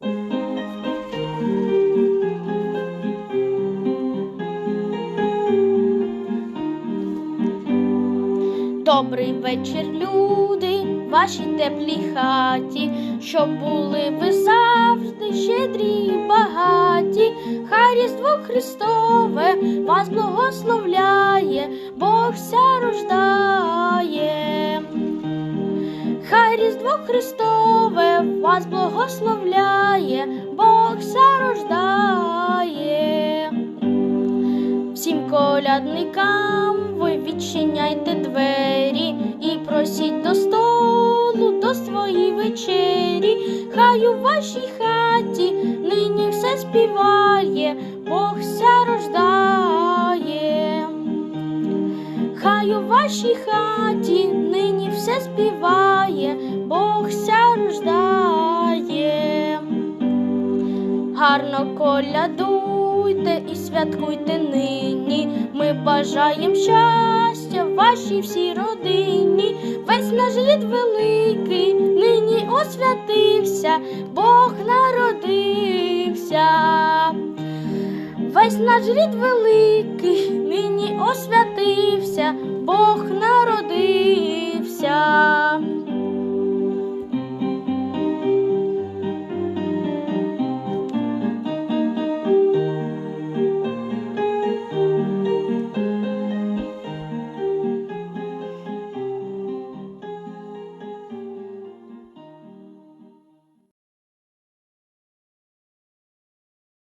Добрий вечір, люди, вашій теплій хаті, щоб були ви завжди щедрі й багаті. Хай Різдво Христове вас благословляє, Бог ся рождає. Різдво Христове вас благословляє, Бог ся рождає. Всім колядникам ви відчиняйте двері і просіть до столу до своїй вечері. Хай у вашій хаті нині все співає, Хай у вашій хаті нині все співає, Бог ся рождає. Гарно колядуйте і святкуйте нині. Ми бажаєм щастя вашій всій родині. Весь наш рід великий нині освятився, Бог народився. Весь наш рід великий нині освятився,